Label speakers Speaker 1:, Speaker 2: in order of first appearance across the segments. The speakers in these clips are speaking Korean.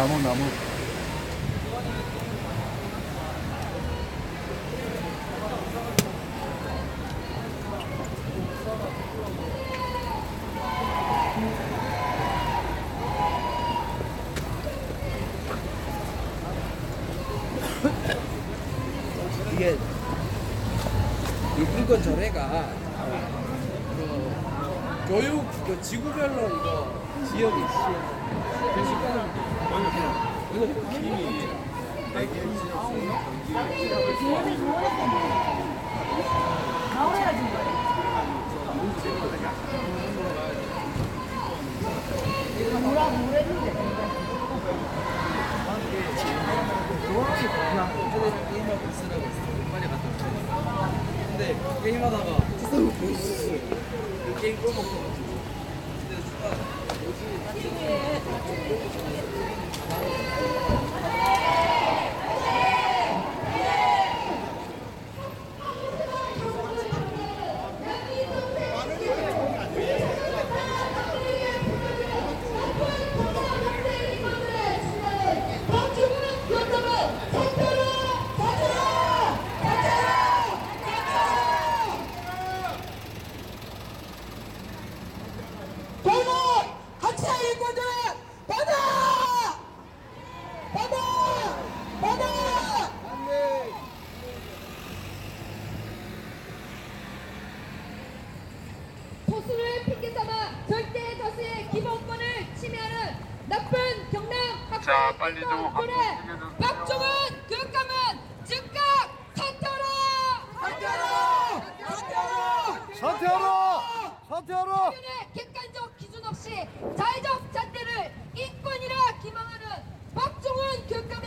Speaker 1: 나무 나무
Speaker 2: 이게 이 물건 전해가 그 교육 그 지구별로 이거 지역이 있어. 근데 게임하다가 게임 꺼먹고 근데 순간
Speaker 3: 뭐지? 전태하러 객관적 기준 없이 자의적 잣대를 인권이라 기망하는 박종훈 교육감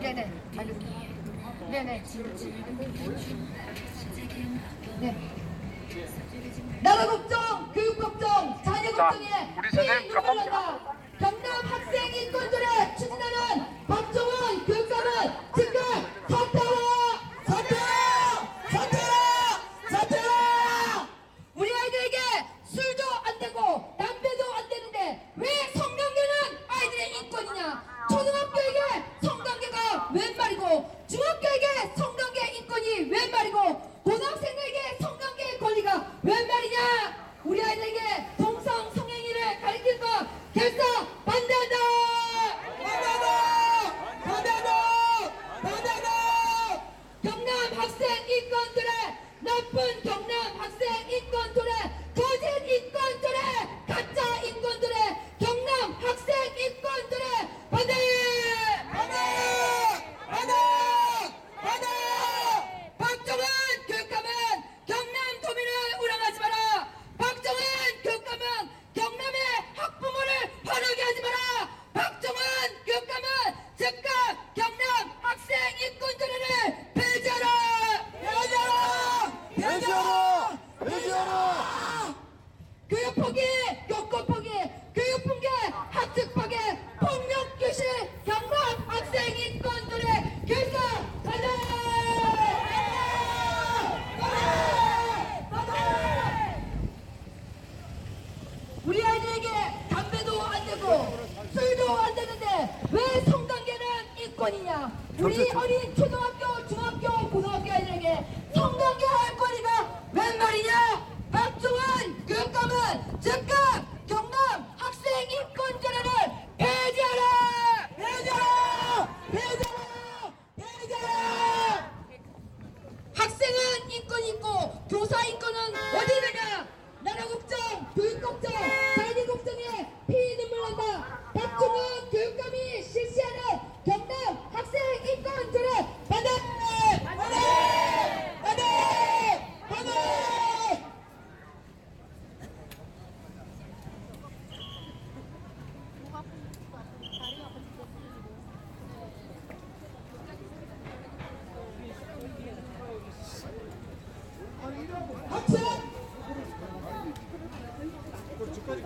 Speaker 3: 네네. 네네. 네. 네. 네, 네. 나라 걱정, 교육 걱정, 자녀 걱정에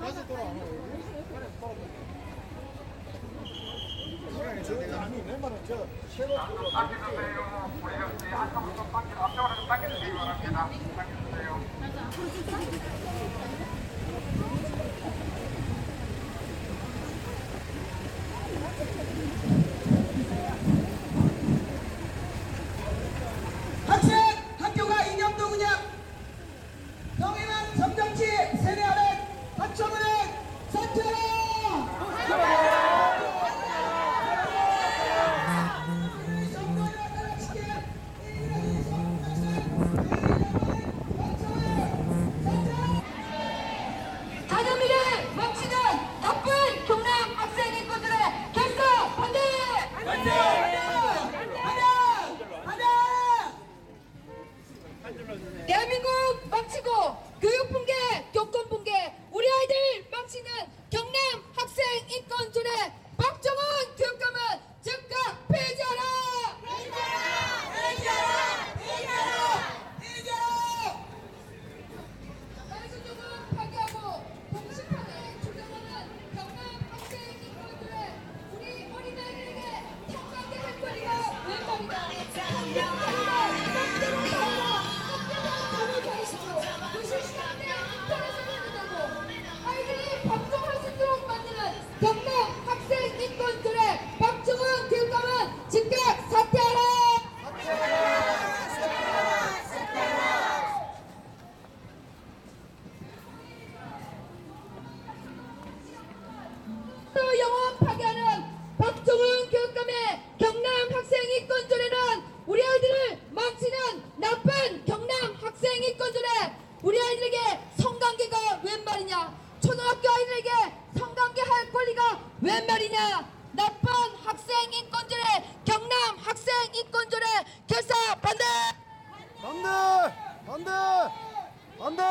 Speaker 3: 다시 돌아. 그래, 돌아. 그래, 저,
Speaker 1: 아니, 내 말은 저, 새로
Speaker 3: 돌아. 안돼 안돼 안돼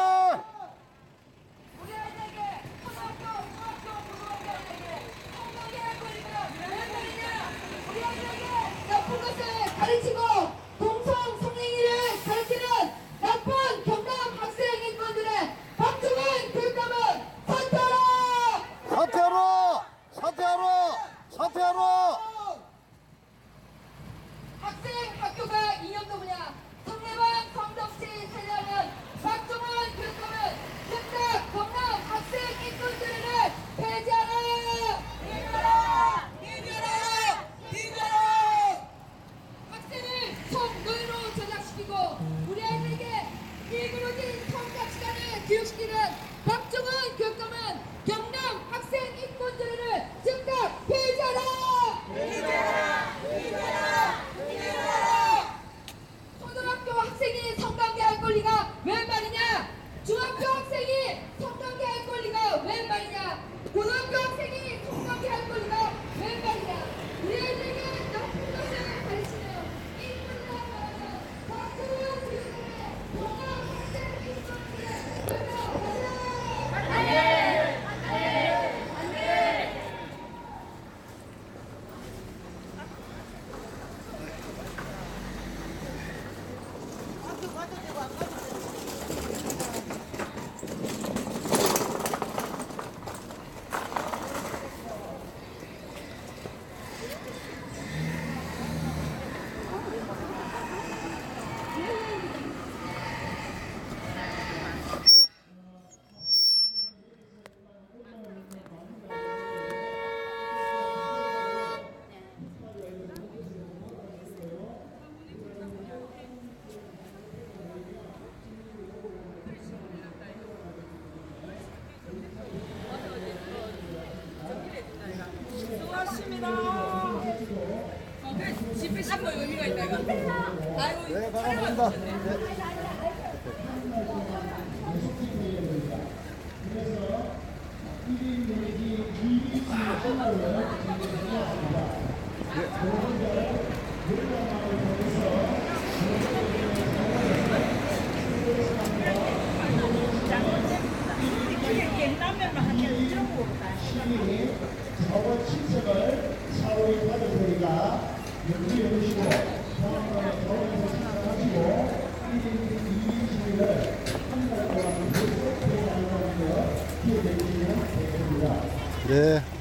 Speaker 1: 나가봅니다. 네. 네.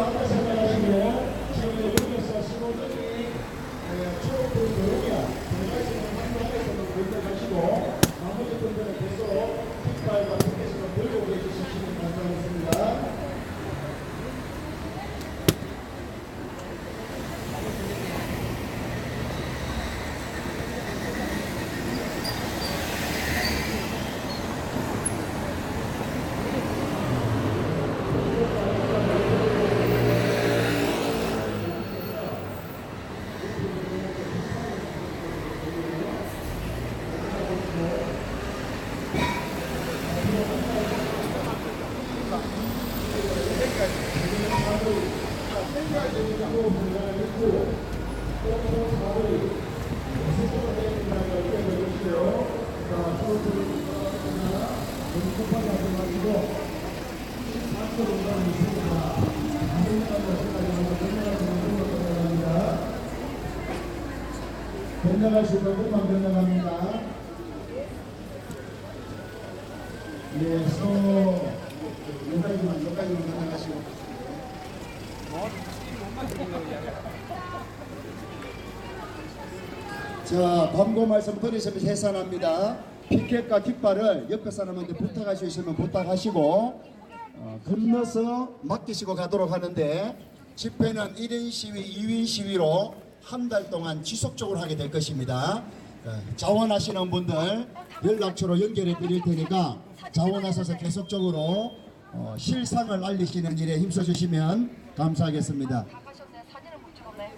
Speaker 1: situación presente.
Speaker 4: 변장하실 것만 변장합니다. 예, 서 여기까지만 여기까지만 변장하시고. 자, 광고 말씀 드리시면 해산합니다. 피켓과 깃발을 옆에 사람한테 있으면 부탁하시고 어, 건너서 맡기시고 가도록 하는데 집회는 1인 시위, 2인 시위로 한 달 동안 지속적으로 하게 될 것입니다. 어, 자원하시는 분들 연락처로 연결해 드릴 테니까 자원하셔서 계속적으로 어, 실상을 알리시는 일에 힘써 주시면 감사하겠습니다.
Speaker 3: 다 가셨네. 사진은 못 찍었네.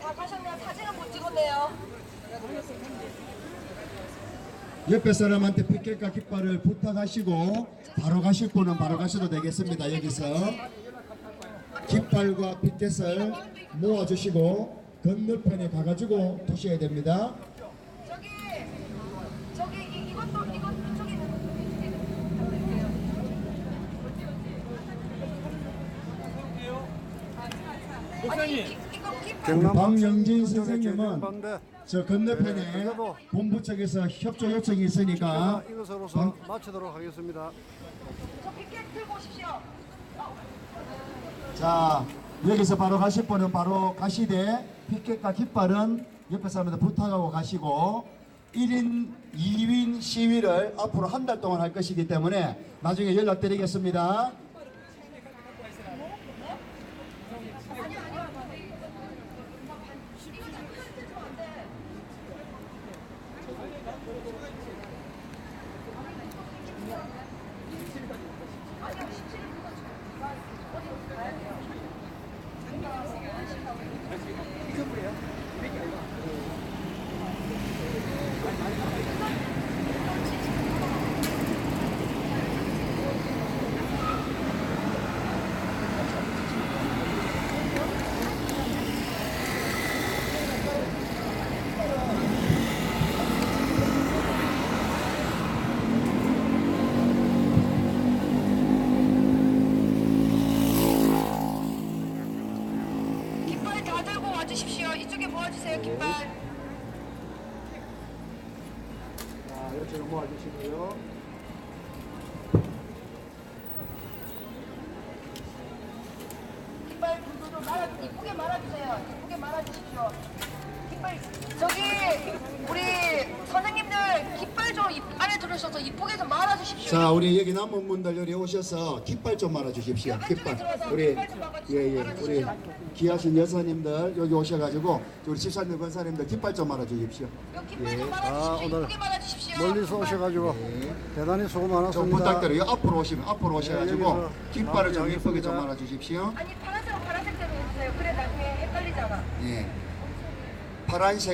Speaker 3: 다 가셨네요. 사진은 못 찍었네요.
Speaker 4: 옆에 사람한테 피켓과 깃발을 부탁하시고 바로 가실 분은 바로 가셔도 되겠습니다. 여기서 깃발과 피켓을 모아주시고 건너편에 가가지고 두셔야 됩니다.
Speaker 3: 저기 저기 이, 이것도 이것 저기
Speaker 4: 박영진
Speaker 1: 쪽에
Speaker 4: 선생님은. 저 건너편에
Speaker 1: 네,
Speaker 4: 본부 측에서 협조 요청이 있으니까
Speaker 1: 이것으로서 마치도록 하겠습니다.
Speaker 3: 저 피켓 들고 오십시오.
Speaker 4: 자 여기서 바로 가실 분은 바로 가시되 피켓과 깃발은 옆에 사람한테 부탁하고 가시고 1인 2인 시위를 앞으로 한 달 동안 할 것이기 때문에 나중에 연락드리겠습니다.
Speaker 3: 깃발 다 들고 와주십시오. 이쪽에 모아주세요. 깃발.
Speaker 1: 자, 이쪽으로 모아주시고요.
Speaker 3: 깃발 분들도 말아 이쁘게 말아주세요. 이쁘게 말아주십시오. 저기 우리 선생님들 깃발 좀 입- 안에 들으셔서 이쁘게 좀 말아주십시오.
Speaker 1: 자, 우리 여기 남은 분들 여기 오셔서 깃발 좀 말아 주십시오. 깃발. 우리 예, 예. 우리 귀하신 여사님들 여기 오셔 가지고 우리 집사님 권사님들 깃발 좀 말아 주십시오.
Speaker 3: 깃발
Speaker 1: 예.
Speaker 3: 좀
Speaker 4: 아,
Speaker 3: 말아주십시오.
Speaker 4: 오늘
Speaker 3: 이쁘게 말아주십시오.
Speaker 4: 멀리서 오셔가지고 대단히 수고
Speaker 1: 좀
Speaker 4: 많았습니다.
Speaker 1: 부탁드려요. 앞으로 오시면 앞으로 오셔 가지고
Speaker 4: 여기서
Speaker 1: 깃발을 좀 예쁘게 좀. 말아 주십시오.
Speaker 3: 아니 파란색은 파란색대로 해주세요. 그래 나중에 헷갈리잖아.
Speaker 1: 예. 파란색